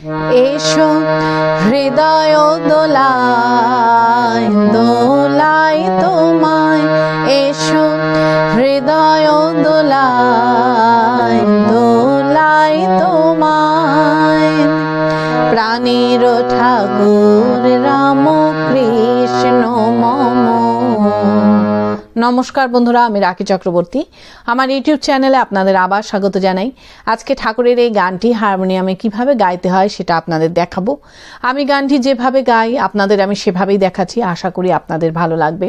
এসো হৃদয় দোলায় দোলাই তোমায়। এসো হৃদয় দোলায় দোলাই তোমায়। প্রাণীর ঠাকুর নমস্কার বন্ধুরা, আমি রাখি চক্রবর্তী। আমার ইউটিউব চ্যানেলে আপনাদের আবার স্বাগত জানাই। আজকে ঠাকুরের এই গানটি হারমোনিয়ামে কীভাবে গাইতে হয় সেটা আপনাদের দেখাবো। আমি গানটি যেভাবে গাই, আপনাদের আমি সেভাবেই দেখাচ্ছি। আশা করি আপনাদের ভালো লাগবে।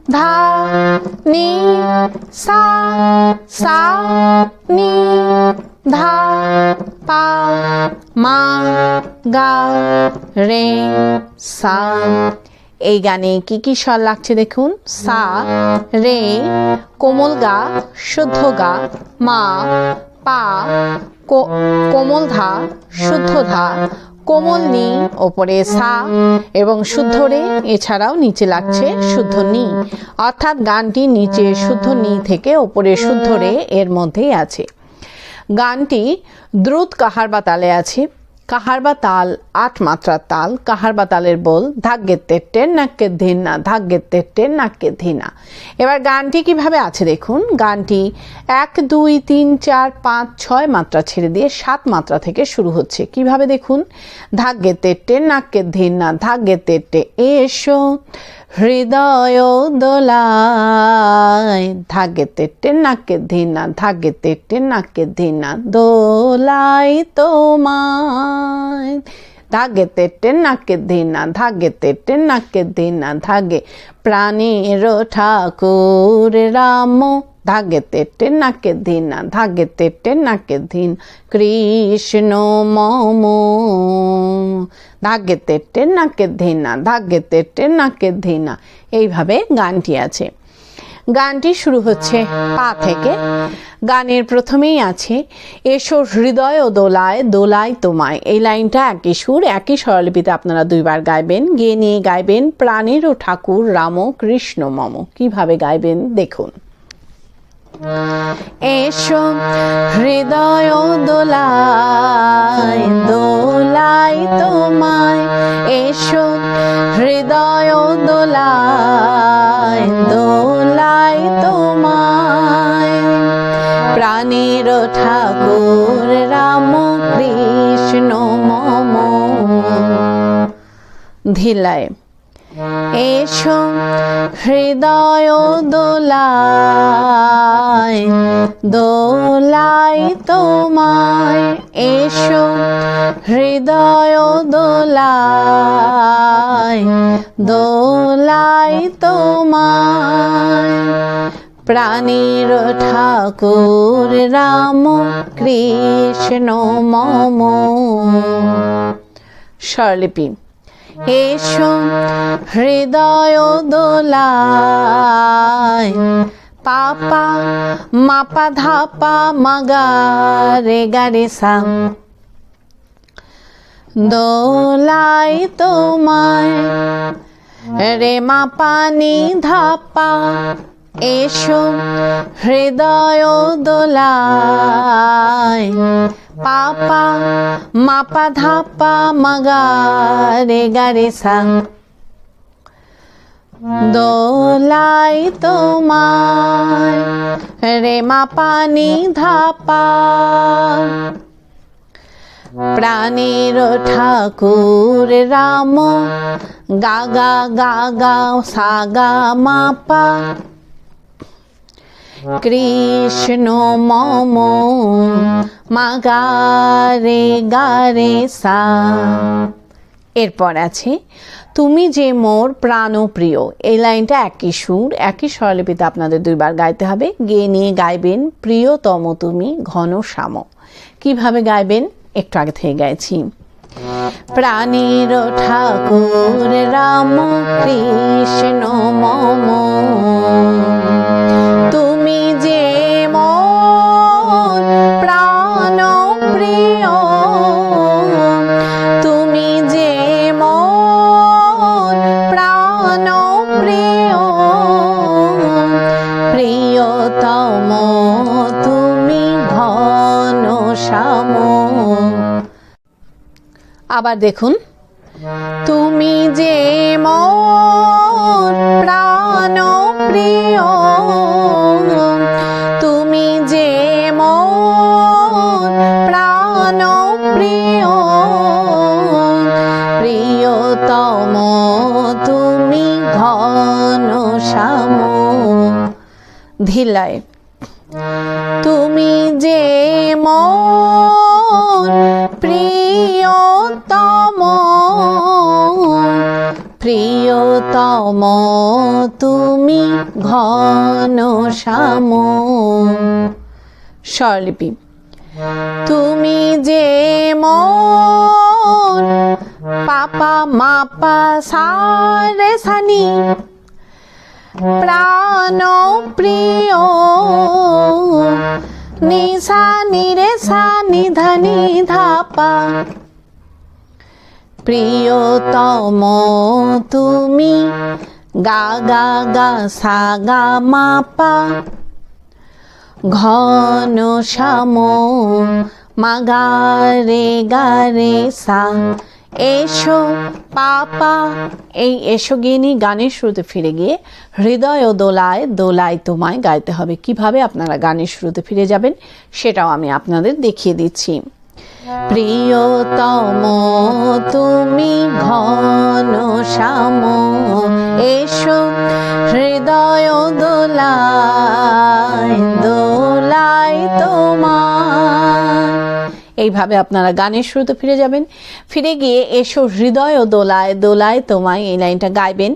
ধা নি সা সা নি ধা পা মা গা রে সা এই গানে কি কি স্বর লাগছে দেখুন? সা, রে, কোমল গা, শুদ্ধ গা, মা, পা কোমল ধা, শুদ্ধ ধা কোমল নি ওপরে সা, এবং শুদ্ধ রে, এছাড়াও নিচে লাগছে শুদ্ধ নি। অর্থাৎ গানটি নিচে শুদ্ধ নি থেকে ওপরে শুদ্ধ রে এর মধ্যেই আছে। গানটি দ্রুত কাহার বা তালে আছে? কাহার বা তাল, আট মাত্রার তাল, কাহার বা তালের বল, ধাগ্যের তেট্টের নাককে ধিনা ধাগ্যের তেট্টের নাককে ধিনা এবার গানটি কীভাবে আছে দেখুন। গানটি এক, দুই, তিন, চার, পাঁচ, ছয় মাত্রা ছেড়ে দিয়ে সাত মাত্রা থেকে শুরু হচ্ছে। কীভাবে দেখুন? ধাগ্যের তেট্টের নাককে ধিনা ধাগ্যের তেট্টে এসো হৃদয় দোলায় ধাগে তেটে নাকে ধিনা ধাগে তেটে নাকে ধিনা দোলাই তোমায়। ধাগে তেটে নাকে ধিনা ধাগে তেটে নাকে ধিনা ধাগে প্রাণীর ঠাকুর রাম ধাগে তেটে নাকে ধিনা ধাগে তেটে নাকে ধিন কৃষ্ণ মম ধাগে তেটে নাকে ধিনা ধাগে তেটে নাকে ধিনা এইভাবে গানটি আছে। গানটি শুরু হচ্ছে পা থেকে। গানের প্রথমেই আছে, এসো হৃদয় ও দোলায় দোলায় তোমায়। এই লাইনটা একই সুর, একই স্বরলিপিতে আপনারা দুইবার গাইবেন। গিয়ে নিয়ে গাইবেন, প্রাণের ও ঠাকুর রাম কৃষ্ণ মম। কীভাবে গাইবেন, দেখুন। এসো, হৃদয় দোলায় দোলায় তোমায়। এসো, হৃদয় দোলায়, দোলাই তোমায়। প্রাণীর ঠাকুর, রাম কৃষ্ণ মম। ধিলায়। এসো হৃদয় দোলায় দোলাই তোমায়। এসো হৃদয় দোলায় দোলাই তোমায়। প্রাণীর ঠাকুর রাম কৃষ্ণ মম। স্বরলিপি। এসো, হৃদয় দোলায়। পাপা, মাপা ধাপা মাগা রে গারে সা। দোলাই তোমায়, রে মা পানি ধাপা। এসো হৃদয় দোলায়, পাপা মাপা ধাপা মাগা রে গারে সা। দোলাই তোমায় রে মা পানি ধাপা, প্রাণীর ঠাকুর রাম, গা গা গা গা সা গা মাপা। কৃষ্ণ মম মা গা রে গা রে সা। এরপর আছে, তুমি যে মোর প্রাণপ্রিয় এই লাইনটা একই সুর, একই স্বরলিপিতে আপনাদের দুইবার গাইতে হবে। গেয়ে নিয়ে গাইবেন, প্রিয়তম তুমি ঘন শ্যাম কীভাবে গাইবেন? একটু আগে থেকে গাইছি। প্রাণীর ঠাকুর রাম কৃষ্ণ মম আবার দেখুন। তুমি যে মোর প্রাণ প্রিয়, তুমি যে মোর প্রাণ প্রিয়, প্রিয়তম তুমি ঘন শ্যাম। ধিলায় তুমি যে মোর প্রিয়তম। প্রিয়তম তুমি ঘন শ্যাম। স্বরলিপি। তুমি যে মোর পাপা মাপা সারে সানি। প্রাণ প্রিয়, নিশা নিরে সা নিধানি ধাপা। প্রিয়তম, তুমি গা গা গা সা গা মাপা ঘন শ্যাম মাগা রে গা রে সা। এসো পাপা, এই এসো গিনি গানের শুরুতে ফিরে গিয়ে হৃদয় ও দোলায় দোলায় তোমায় গাইতে হবে। কীভাবে আপনারা গানের শুরুতে ফিরে যাবেন সেটাও আমি আপনাদের দেখিয়ে দিচ্ছি। প্রিয়তম, তুমি ঘন শ্যাম। এসো হৃদয় দোলায় দোলায় তোমার। এইভাবে আপনারা গানের শুরুতে ফিরে যাবেন। ফিরে গিয়ে এসো হৃদয় দোলায় দোলায় তোমায় এই লাইনটা গাইবেন।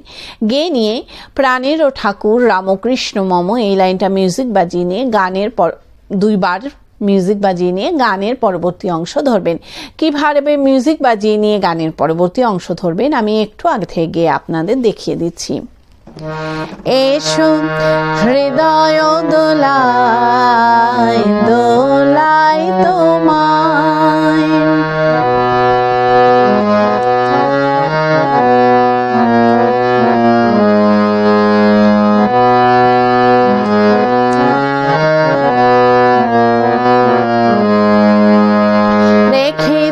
গেয়ে নিয়ে প্রাণের ও ঠাকুর রামকৃষ্ণ মম এই লাইনটা মিউজিক বাজিয়ে নিয়ে গানের পর দুইবার মিউজিক বাজিয়ে নিয়ে গানের পরবর্তী অংশ ধরবেন। কীভাবে মিউজিক বাজিয়ে নিয়ে গানের পরবর্তী অংশ ধরবেন, আমি একটু আগে থেকে আপনাদের দেখিয়ে দিচ্ছি। এসো, হৃদয় দোলায় দোলায় তোমায়।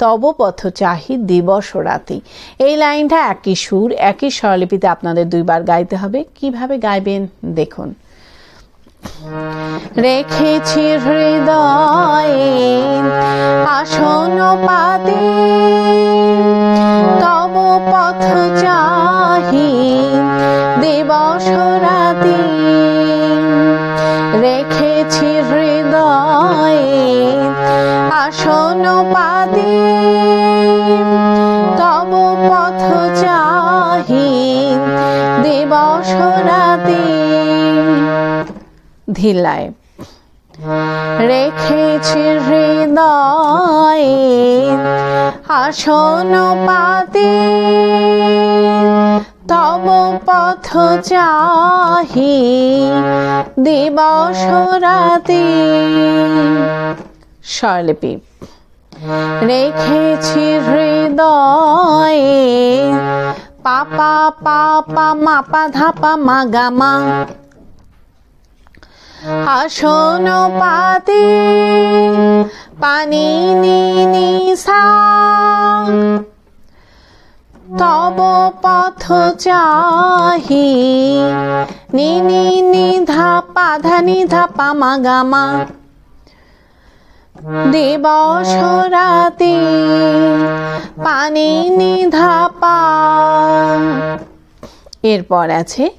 তব পথ চাহি দিবস রাতি এই লাইনটা একই সুর, একই স্বরলিপিতে আপনাদের দুইবার গাইতে হবে। কীভাবে গাইবেন? দেখুন। রেখেছি হৃদয়ে আসন পাতি তব পথ চাহি দিবস রাতি রেখেছি হৃদয়ে আসন পাতি তব পথ চাহি দিবস রাতি ধিলায় রেখেছি হৃদয়ে আসন পাতি তব পথ চাহি দিবস রাতি স্বরলিপি। রেখেছি হৃদয়ে পাপা পাপা, মাপা, ধাপা মাগামা আসন পাতি পানি, নি তব পথ চাহি, নি নি নি, ধাপা ধানি ধাপা মাগামা দিবস রাতি পানি নিধাপা এরপর আছে,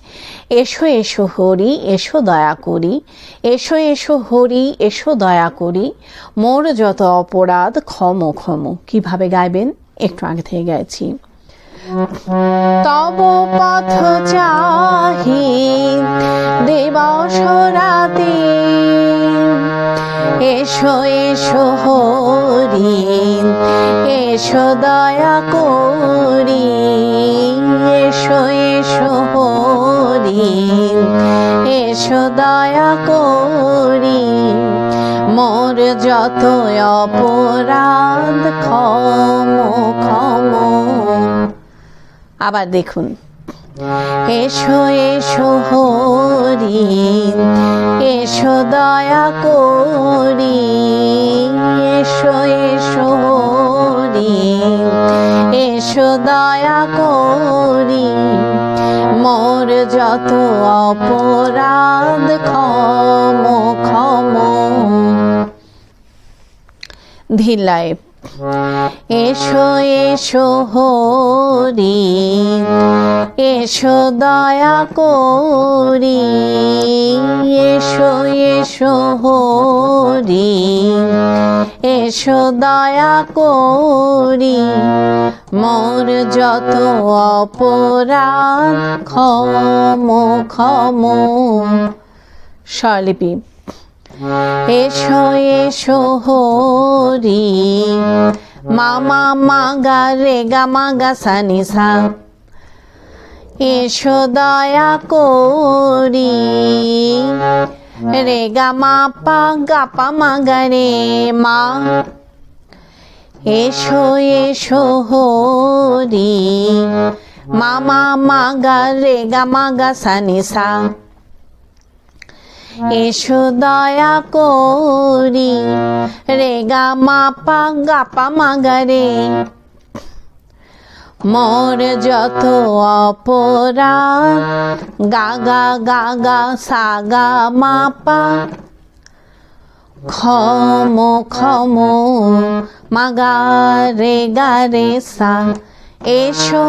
এসো এসো হরি, এসো দয়া করি, এসো এসো হরি, এসো দয়া করি, মোর যত অপরাধ ক্ষম ক্ষম। কীভাবে গাইবেন? একটু আগে থেকে গাইছি। তব পথ চাহি দিবস রাতে এসো এসো হরি এসো দয়া করি এসো এসো হরি এসো দয়া করি মোর যত অপরাধ ক্ষম ক্ষম। আবার দেখুন। এসো এসো হরি, এসো দয়া করি, এসো এসো হরি, এসো দয়া করি। মোর যত অপরাধ, ক্ষম ক্ষম। ধিলায় এসো এসো হরি, এসো দয়া করি, এসো এসো হরি, এসো দয়া করি, মোর যত অপরাধ ক্ষম ক্ষম। স্বরলিপি। এসো এসো হরি। মামা মাগা রে গা মাগা সানি সা। এসো দয়া করি। রে গা মা পা গা পা মাগা রে মা। এসো এসো হরি। মামা মাগা রে গা মাগা সানি সা। এসো দয়া করি। রে গা মা পা গা পা মাগা রে। মোর যত গা গা গা গা সা গা মা পা। ক্ষম ক্ষম মাগা রে গা রে সা। এসো,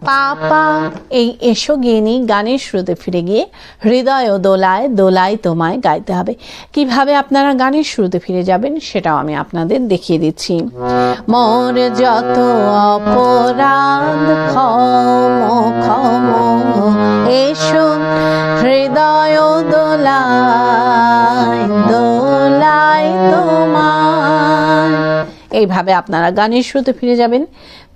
পাপা। এই এসো গিয়ে নিই গানের শ্রুতে ফিরে গিয়ে হৃদয় ও দোলায় দোলায় তোমায় গাইতে হবে। কীভাবে আপনারা গানের শ্রুতে ফিরে যাবেন সেটাও আমি আপনাদের দেখিয়ে দিচ্ছি। মোর যত অপরাধ, ক্ষম ক্ষম, এসো। হৃদয় দোলায় দোলায় তোমায়। এইভাবে আপনারা গানের শ্রুতে ফিরে যাবেন।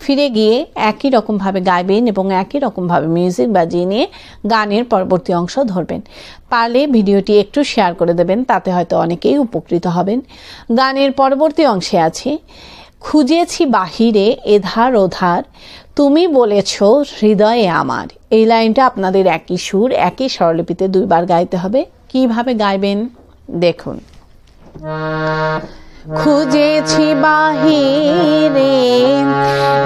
ফিরে গিয়ে একই রকমভাবে গাইবেন এবং একই রকমভাবে মিউজিক বাজিয়ে নিয়ে গানের পরবর্তী অংশ ধরবেন। পারলে ভিডিওটি একটু শেয়ার করে দেবেন, তাতে হয়তো অনেকেই উপকৃত হবেন। গানের পরবর্তী অংশে আছে। খুঁজেছি বাহিরে এধার ওধার, তুমি বলেছ হৃদয়ে আমার। এই লাইনটা আপনাদের একই সুর, একই স্বরলিপিতে দুইবার গাইতে হবে। কীভাবে গাইবেন? দেখুন। খুঁজেছি বাহিরে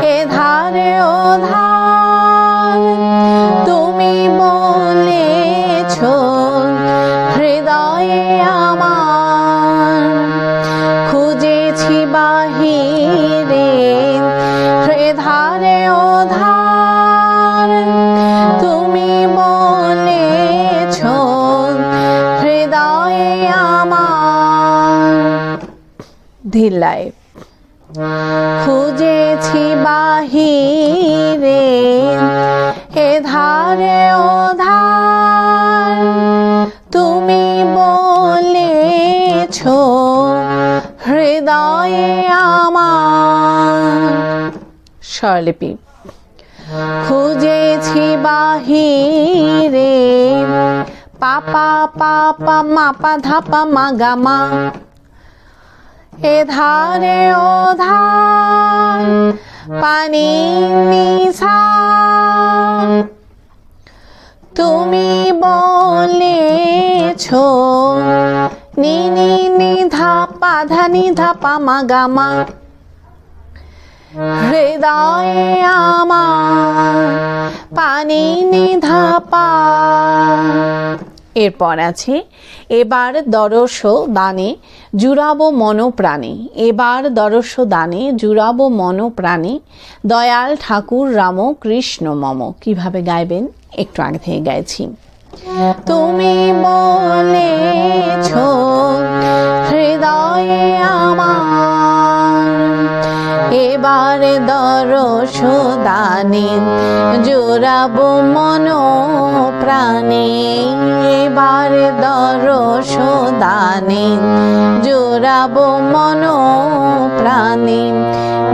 এ ধারে ও ধার তুমি বলেছ ধিল্লায় খুঁজেছি বাহিরে, এধারে ওধার। তুমি বলেছ, হৃদয়ে আমার। স্বরলিপি। খুঁজেছি বাহিরে, পাপা পাপা, মাপা, ধাপা মাগা মা এধারে ওধার পানি নিশা তুমি বলেছ, নি নি নি ধাপা ধানি ধাপা মাগামা হৃদয়ে আমার পানি নিধাপা এরপর আছে, এবার দরস দানে জুড়াবো মন প্রাণে এবার দর্শ দানে জুরাব মন প্রাণে দয়াল ঠাকুর রাম কৃষ্ণ মম। কীভাবে গাইবেন? একটু আগে থেকে গাইছি। তুমি বলেছ, হৃদয়ে আমার এবারে দর দরশদানে জোড়াবো মন প্রাণে এবার দরশদানে জোড়াবো মন প্রাণে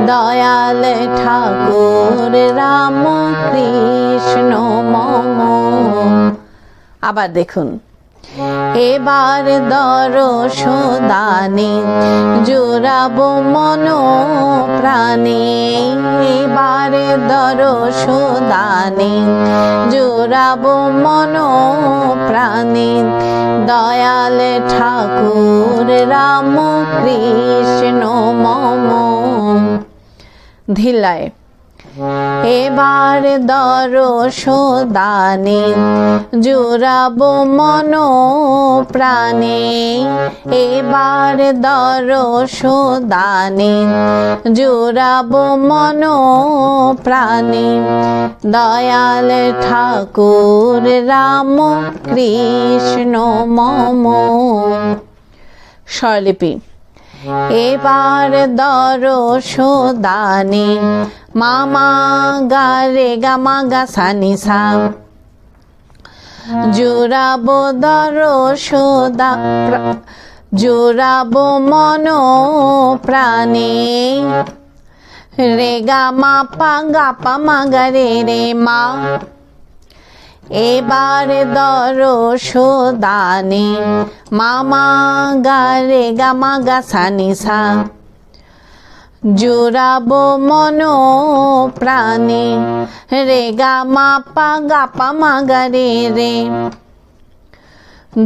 দয়াল ঠাকুর রাম কৃষ্ণ মম। আবার দেখুন। এবার দরশদানে জোড়াবো মন প্রাণে। এবার দরশদানে জোড়াবো মন প্রাণে। দয়াল ঠাকুর, রাম কৃষ্ণ মম। ধিলায়। এবার দরশদানে জোড়াবো মন প্রাণে এবার দরশদানে জোড়াবো মন প্রাণে দয়াল ঠাকুর, রাম কৃষ্ণ মম। স্বরলিপি। এবার দরশদানে মামা গা রে গা, মা গা সানি সা। জোড়াবো দরশদা প্রা- জোড়াবো মন প্রাণে। রে গা, মা পা গা পা, মা গা রে রে মা। এবার দরশদানে মামা গা রে গা সা জোড়াবো মন প্রাণে রে গা, মা পা গা পা, মা গা রে রে।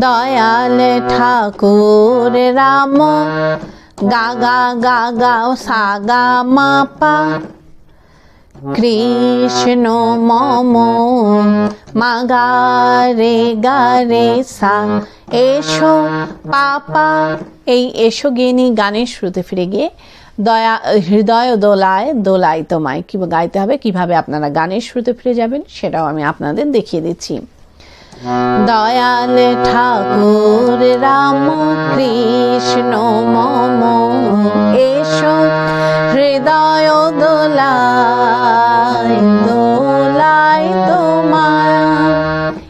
দয়াল ঠাকুর রাম, গা গা গা গা সা গা মা পা কৃষ্ণ মম মাগা রে গা রে সা। এসো পাপা, এই এসো গেনি গানের শুরুতে ফিরে গিয়ে দয়া, হৃদয় দোলায় দোলায় তোমায় কি গাইতে হবে, কীভাবে আপনারা গানের শুরুতে ফিরে যাবেন, সেটাও আমি আপনাদের দেখিয়ে দিচ্ছি। দয়াল ঠাকুর, রাম কৃষ্ণ, মম, এসো হৃদয় দোলায় তোমার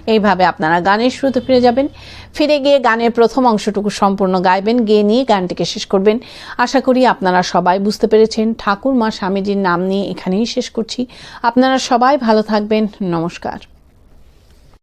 এইভাবে আপনারা গানের শুরুতে ফিরে যাবেন। ফিরে গিয়ে গানের প্রথম অংশটুকু সম্পূর্ণ গাইবেন, গিয়ে নিয়ে গানটিকে শেষ করবেন। আশা করি আপনারা সবাই বুঝতে পেরেছেন ঠাকুর মা স্বামীজির নাম নিয়ে এখানেই শেষ করছি। আপনারা সবাই ভালো থাকবেন। নমস্কার।